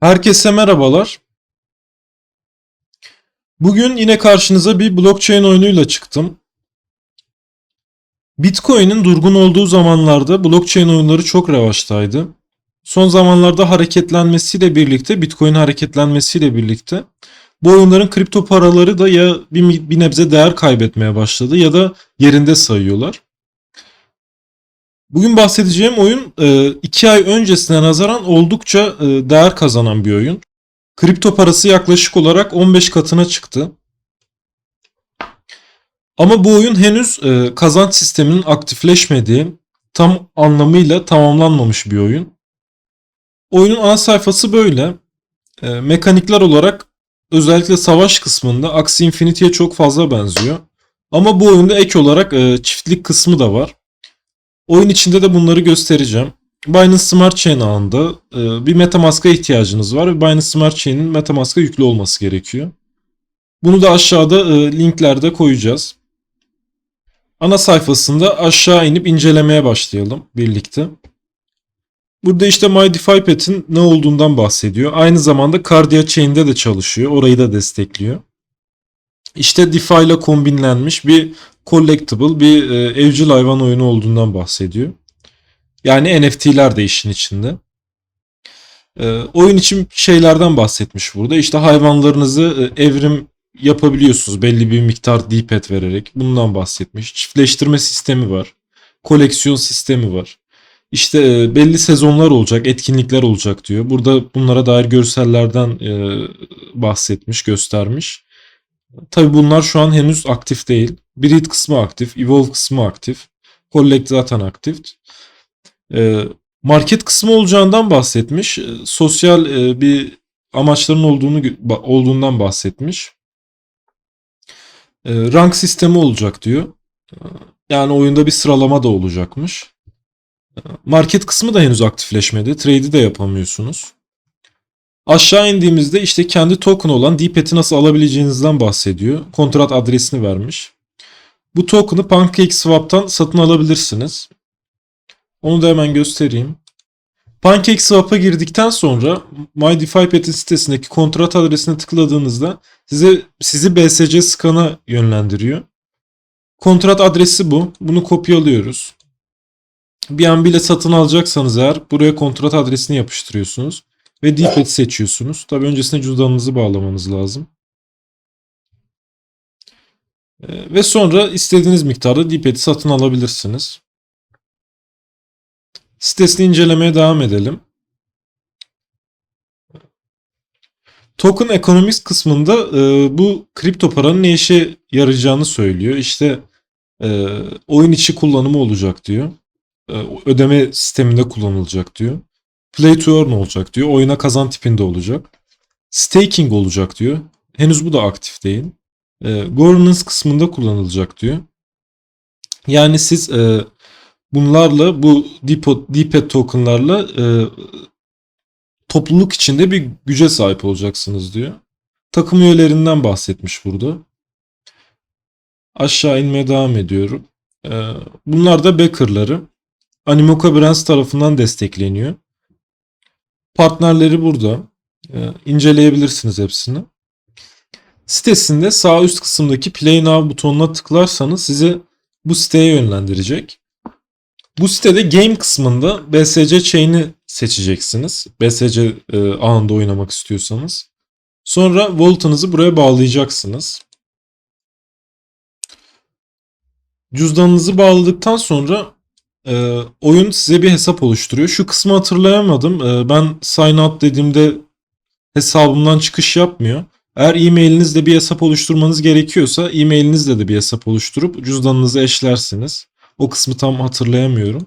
Herkese merhabalar. Bugün yine karşınıza bir blockchain oyunuyla çıktım. Bitcoin'in durgun olduğu zamanlarda blockchain oyunları çok revaçtaydı. Son zamanlarda hareketlenmesiyle birlikte, Bitcoin hareketlenmesiyle birlikte bu oyunların kripto paraları da ya bir, bir nebze değer kaybetmeye başladı ya da yerinde sayıyorlar. Bugün bahsedeceğim oyun 2 ay öncesine nazaran oldukça e, değer kazanan bir oyun. Kripto parası yaklaşık olarak 15 katına çıktı. Ama bu oyun henüz e, kazanç sisteminin aktifleşmediği, tam anlamıyla tamamlanmamış bir oyun. Oyunun ana sayfası böyle. E, mekanikler olarak özellikle savaş kısmında Axie Infinity'ye çok fazla benziyor. Ama bu oyunda ek olarak e, çiftlik kısmı da var. Oyun içinde de bunları göstereceğim. Binance Smart Chain ağında e, bir Metamask'a ihtiyacınız var ve Binance Smart Chain'in Metamask'a yüklü olması gerekiyor. Bunu da aşağıda e, linklerde koyacağız. Ana sayfasında aşağı inip incelemeye başlayalım birlikte. Burada işte MyDeFi ne olduğundan bahsediyor. Aynı zamanda Cardia Chain'de de çalışıyor. Orayı da destekliyor. İşte DeFi ile kombinlenmiş bir collectible bir e, evcil hayvan oyunu olduğundan bahsediyor. Yani NFT'ler de işin içinde. E, oyun için şeylerden bahsetmiş burada. İşte hayvanlarınızı e, evrim yapabiliyorsunuz belli bir miktar D-pad vererek. Bundan bahsetmiş. Çiftleştirme sistemi var. Koleksiyon sistemi var. İşte e, belli sezonlar olacak, etkinlikler olacak diyor. Burada bunlara dair görsellerden e, bahsetmiş, göstermiş. Tabi bunlar şu an henüz aktif değil. Breed kısmı aktif, Evolve kısmı aktif. Collect zaten aktif. Ee, market kısmı olacağından bahsetmiş. Ee, sosyal e, bir amaçların olduğunu olduğundan bahsetmiş. Ee, rank sistemi olacak diyor. Yani oyunda bir sıralama da olacakmış. Market kısmı da henüz aktifleşmedi. Trade'i de yapamıyorsunuz. Aşağı indiğimizde işte kendi token olan DPET'i nasıl alabileceğinizden bahsediyor. Kontrat adresini vermiş. Bu token'ı PancakeSwap'tan satın alabilirsiniz. Onu da hemen göstereyim. PancakeSwap'a girdikten sonra MyDeFiPet'in sitesindeki kontrat adresine tıkladığınızda size sizi BSC scan'a yönlendiriyor. Kontrat adresi bu. Bunu kopyalıyoruz. Bir an bile satın alacaksanız eğer buraya kontrat adresini yapıştırıyorsunuz. Ve D-pad seçiyorsunuz. Tabi öncesinde cüzdanınızı bağlamanız lazım. Ee, ve sonra istediğiniz miktarda D-pad'i satın alabilirsiniz. Sitesini incelemeye devam edelim. Token Economics kısmında e, bu kripto paranın ne işe yarayacağını söylüyor. İşte e, oyun içi kullanımı olacak diyor. E, ödeme sisteminde kullanılacak diyor. Play to earn olacak diyor. Oyuna kazan tipinde olacak. Staking olacak diyor. Henüz bu da aktif değil. E, governance kısmında kullanılacak diyor. Yani siz e, bunlarla bu DPET tokenlarla e, topluluk içinde bir güce sahip olacaksınız diyor. Takım üyelerinden bahsetmiş burada. Aşağı inmeye devam ediyorum. E, bunlar da backerları. Animoca Brands tarafından destekleniyor. Partnerleri burada. E, inceleyebilirsiniz hepsini. Sitesinde sağ üst kısımdaki Play Now butonuna tıklarsanız sizi bu siteye yönlendirecek. Bu sitede game kısmında BSC chain'i seçeceksiniz. BSC e, ağında oynamak istiyorsanız. Sonra wallet'ınızı buraya bağlayacaksınız. Cüzdanınızı bağladıktan sonra e, oyun size bir hesap oluşturuyor. Şu kısmı hatırlayamadım. E, ben sign out dediğimde hesabımdan çıkış yapmıyor. Eğer e-mailinizle bir hesap oluşturmanız gerekiyorsa e-mailinizle de bir hesap oluşturup cüzdanınızı eşlersiniz. O kısmı tam hatırlayamıyorum.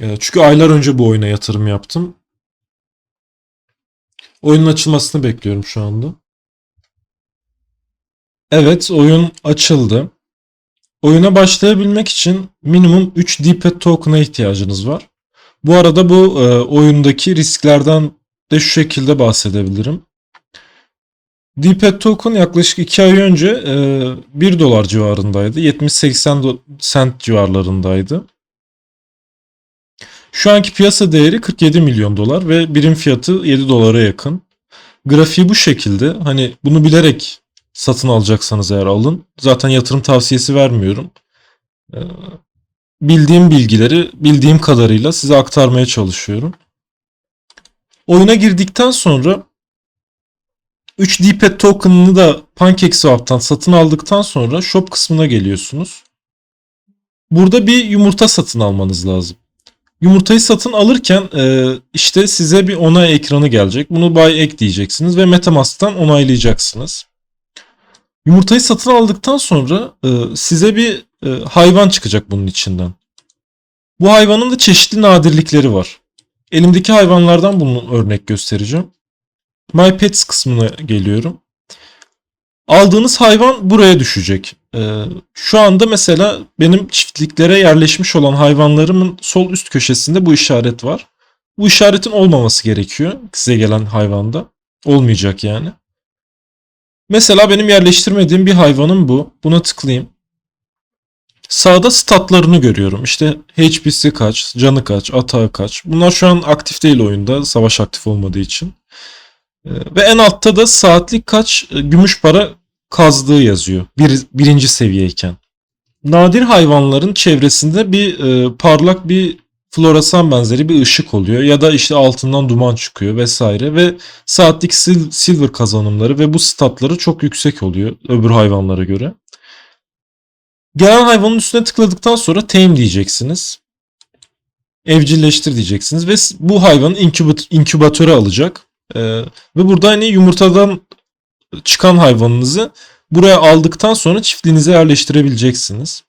E, çünkü aylar önce bu oyuna yatırım yaptım. Oyunun açılmasını bekliyorum şu anda. Evet oyun açıldı. Oyuna başlayabilmek için minimum 3 D-pad token'a ihtiyacınız var. Bu arada bu e, oyundaki risklerden de şu şekilde bahsedebilirim. D-pad token yaklaşık 2 ay önce e, 1 dolar civarındaydı. 70-80 cent civarlarındaydı. Şu anki piyasa değeri 47 milyon dolar ve birim fiyatı 7 dolara yakın. Grafiği bu şekilde. Hani bunu bilerek satın alacaksanız eğer alın. Zaten yatırım tavsiyesi vermiyorum. Ee, bildiğim bilgileri bildiğim kadarıyla size aktarmaya çalışıyorum. Oyuna girdikten sonra 3 DPET token'ını da PancakeSwap'tan satın aldıktan sonra shop kısmına geliyorsunuz. Burada bir yumurta satın almanız lazım. Yumurtayı satın alırken e, işte size bir onay ekranı gelecek. Bunu buy ek diyeceksiniz ve Metamask'tan onaylayacaksınız. Yumurtayı satın aldıktan sonra e, size bir e, hayvan çıkacak bunun içinden. Bu hayvanın da çeşitli nadirlikleri var. Elimdeki hayvanlardan bunu örnek göstereceğim. My Pets kısmına geliyorum. Aldığınız hayvan buraya düşecek. Ee, şu anda mesela benim çiftliklere yerleşmiş olan hayvanlarımın sol üst köşesinde bu işaret var. Bu işaretin olmaması gerekiyor size gelen hayvanda. Olmayacak yani. Mesela benim yerleştirmediğim bir hayvanım bu. Buna tıklayayım. Sağda statlarını görüyorum. İşte HP'si kaç, canı kaç, atağı kaç. Bunlar şu an aktif değil oyunda. Savaş aktif olmadığı için. Ee, Ve en altta da saatlik kaç e, gümüş para kazdığı yazıyor. Bir, birinci seviyeyken. Nadir hayvanların çevresinde bir e, parlak bir floresan benzeri bir ışık oluyor. Ya da işte altından duman çıkıyor vesaire. Ve saatlik sil- silver kazanımları ve bu statları çok yüksek oluyor öbür hayvanlara göre. Gelen hayvanın üstüne tıkladıktan sonra tame diyeceksiniz. Evcilleştir diyeceksiniz ve bu hayvanın inkübat- inkübatöre alacak. Ee, ve burada hani yumurtadan çıkan hayvanınızı buraya aldıktan sonra çiftliğinize yerleştirebileceksiniz.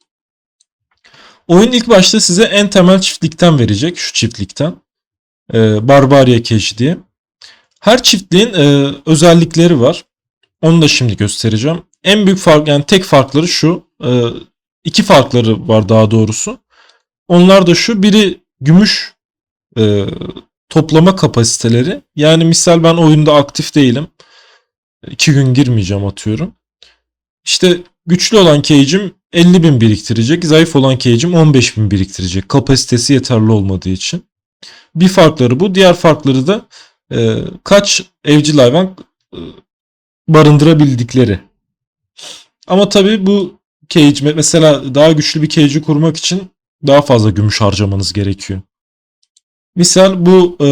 Oyun ilk başta size en temel çiftlikten verecek. Şu çiftlikten. Ee, Barbaria Cage diye. Her çiftliğin e, özellikleri var. Onu da şimdi göstereceğim. En büyük fark yani tek farkları şu. E, iki farkları var daha doğrusu. Onlar da şu. Biri gümüş e, toplama kapasiteleri. Yani misal ben oyunda aktif değilim. İki gün girmeyeceğim atıyorum. İşte güçlü olan cage'im 50 bin biriktirecek. Zayıf olan cage'im 15 bin biriktirecek. Kapasitesi yeterli olmadığı için. Bir farkları bu. Diğer farkları da e, kaç evcil hayvan e, barındırabildikleri. Ama tabii bu cage mesela daha güçlü bir cage'i kurmak için daha fazla gümüş harcamanız gerekiyor. Misal bu e,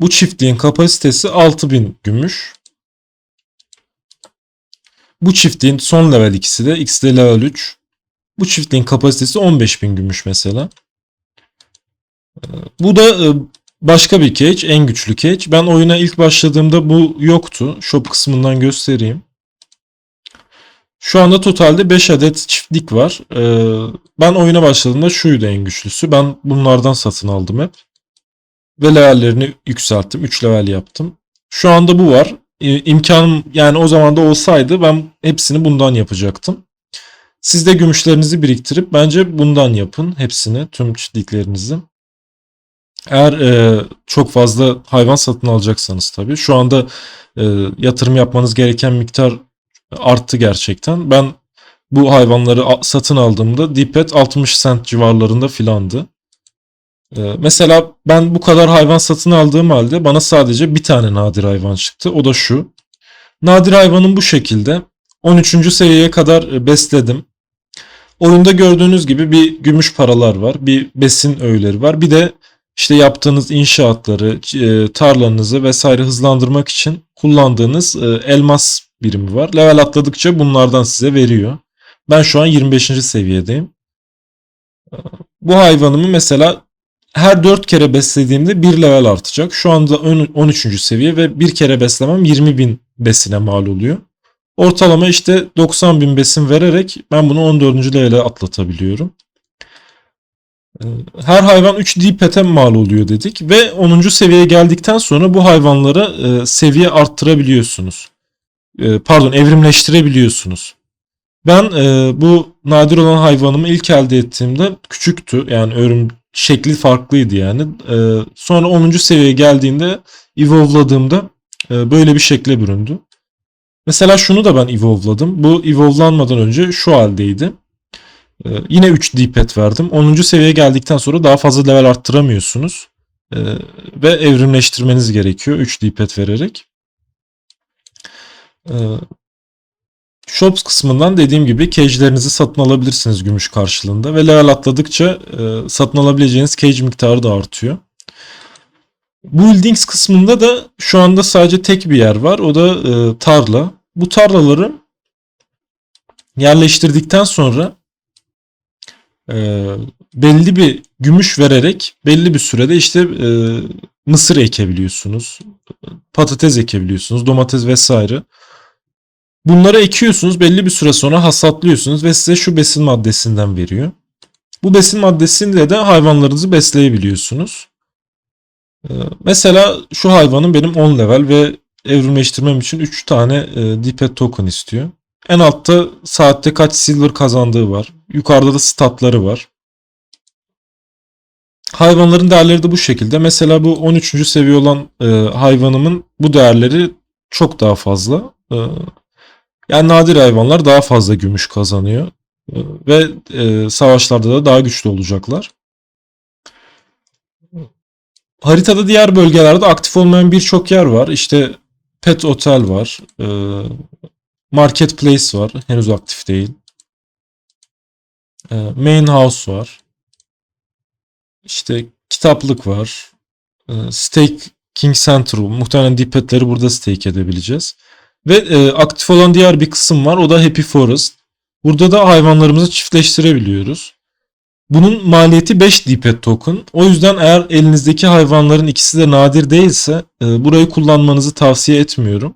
bu çiftliğin kapasitesi 6000 gümüş. Bu çiftliğin son level ikisi de ikisi level 3. Bu çiftliğin kapasitesi 15.000 gümüş mesela. Ee, Bu da e, başka bir cage, en güçlü cage. Ben oyuna ilk başladığımda bu yoktu. Shop kısmından göstereyim. Şu anda totalde 5 adet çiftlik var. Ee, Ben oyuna başladığımda şuydu en güçlüsü. Ben bunlardan satın aldım hep. Ve levellerini yükselttim. 3 level yaptım. Şu anda bu var. Ee, imkanım yani o zaman da olsaydı ben hepsini bundan yapacaktım. Siz de gümüşlerinizi biriktirip bence bundan yapın hepsini, tüm çiftliklerinizi. Eğer e, çok fazla hayvan satın alacaksanız tabii. Şu anda e, yatırım yapmanız gereken miktar arttı gerçekten. Ben bu hayvanları satın aldığımda Dipet 60 cent civarlarında filandı. Ee, mesela ben bu kadar hayvan satın aldığım halde bana sadece bir tane nadir hayvan çıktı. O da şu. Nadir hayvanım bu şekilde. 13. seviyeye kadar e, besledim. Oyunda gördüğünüz gibi bir gümüş paralar var. Bir besin öğeleri var. Bir de işte yaptığınız inşaatları, e, tarlanızı vesaire hızlandırmak için kullandığınız e, elmas birimi var. Level atladıkça bunlardan size veriyor. Ben şu an 25. seviyedeyim. Bu hayvanımı mesela her 4 kere beslediğimde 1 level artacak. Şu anda ön- 13. seviye ve bir kere beslemem 20 bin besine mal oluyor. Ortalama işte 90 bin besin vererek ben bunu 14. level'e atlatabiliyorum. Ee, Her hayvan 3 D-pet'e mal oluyor dedik ve 10. seviyeye geldikten sonra bu hayvanlara e, seviye arttırabiliyorsunuz. E, Pardon evrimleştirebiliyorsunuz. Ben e, bu nadir olan hayvanımı ilk elde ettiğimde küçüktü. Yani örüm şekli farklıydı yani. E, sonra 10. seviyeye geldiğinde evolve'ladığımda e, böyle bir şekle büründü. Mesela şunu da ben evolve'ladım. Bu evolve'lanmadan önce şu haldeydi. Ee, yine 3 D-pad verdim. 10. seviyeye geldikten sonra daha fazla level arttıramıyorsunuz. Ee, ve evrimleştirmeniz gerekiyor 3 D-pad vererek. Ee, Shops kısmından dediğim gibi cage'lerinizi satın alabilirsiniz gümüş karşılığında ve level atladıkça e, satın alabileceğiniz cage miktarı da artıyor. Buildings kısmında da şu anda sadece tek bir yer var. O da e, tarla. Bu tarlaları yerleştirdikten sonra e, belli bir gümüş vererek belli bir sürede işte mısır ekebiliyorsunuz. Patates ekebiliyorsunuz. Domates vesaire. Bunları ekiyorsunuz. Belli bir süre sonra hasatlıyorsunuz ve size şu besin maddesinden veriyor. Bu besin maddesiyle de hayvanlarınızı besleyebiliyorsunuz. Ee, mesela şu hayvanın benim 10 level ve evrimleştirmem için 3 tane e, D-pad token istiyor. En altta saatte kaç silver kazandığı var. Yukarıda da statları var. Hayvanların değerleri de bu şekilde. Mesela bu 13. seviye olan e, hayvanımın bu değerleri çok daha fazla. Yani nadir hayvanlar daha fazla gümüş kazanıyor. E, ve e, savaşlarda da daha güçlü olacaklar. Haritada diğer bölgelerde aktif olmayan birçok yer var. İşte Pet Hotel var. E, Marketplace var. Henüz aktif değil. E, Main House var. İşte kitaplık var. E, Staking Center. Muhtemelen dipetleri burada stake edebileceğiz. Ve e, aktif olan diğer bir kısım var. O da Happy Forest. Burada da hayvanlarımızı çiftleştirebiliyoruz. Bunun maliyeti 5 D-pad token. O yüzden eğer elinizdeki hayvanların ikisi de nadir değilse e, burayı kullanmanızı tavsiye etmiyorum.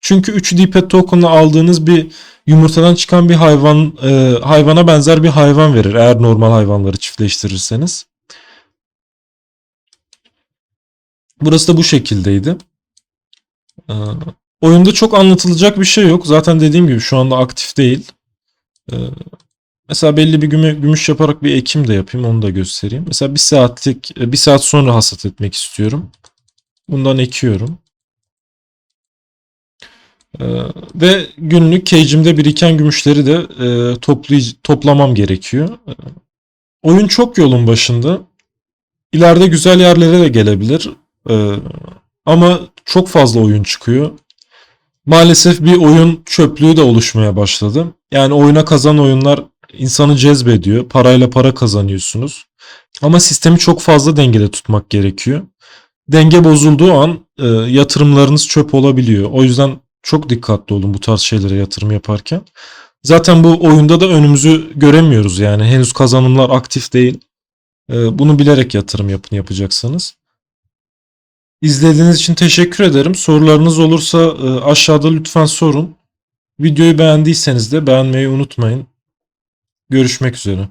Çünkü 3 D-pad token'la aldığınız bir yumurtadan çıkan bir hayvan e, hayvana benzer bir hayvan verir eğer normal hayvanları çiftleştirirseniz. Burası da bu şekildeydi. E, oyunda çok anlatılacak bir şey yok. Zaten dediğim gibi şu anda aktif değil. E, Mesela belli bir gümü, gümüş yaparak bir ekim de yapayım onu da göstereyim. Mesela bir saatlik bir saat sonra hasat etmek istiyorum. Bundan ekiyorum. Ee, ve günlük cage'imde biriken gümüşleri de e, toplay- toplamam gerekiyor. Ee, oyun çok yolun başında. İleride güzel yerlere de gelebilir. Ee, ama çok fazla oyun çıkıyor. Maalesef bir oyun çöplüğü de oluşmaya başladı. Yani oyuna kazan oyunlar insanı cezbediyor. Parayla para kazanıyorsunuz. Ama sistemi çok fazla dengede tutmak gerekiyor. Denge bozulduğu an e, yatırımlarınız çöp olabiliyor. O yüzden çok dikkatli olun bu tarz şeylere yatırım yaparken. Zaten bu oyunda da önümüzü göremiyoruz yani. Henüz kazanımlar aktif değil. E, bunu bilerek yatırım yapın yapacaksanız. İzlediğiniz için teşekkür ederim. Sorularınız olursa e, aşağıda lütfen sorun. Videoyu beğendiyseniz de beğenmeyi unutmayın. Görüşmek üzere.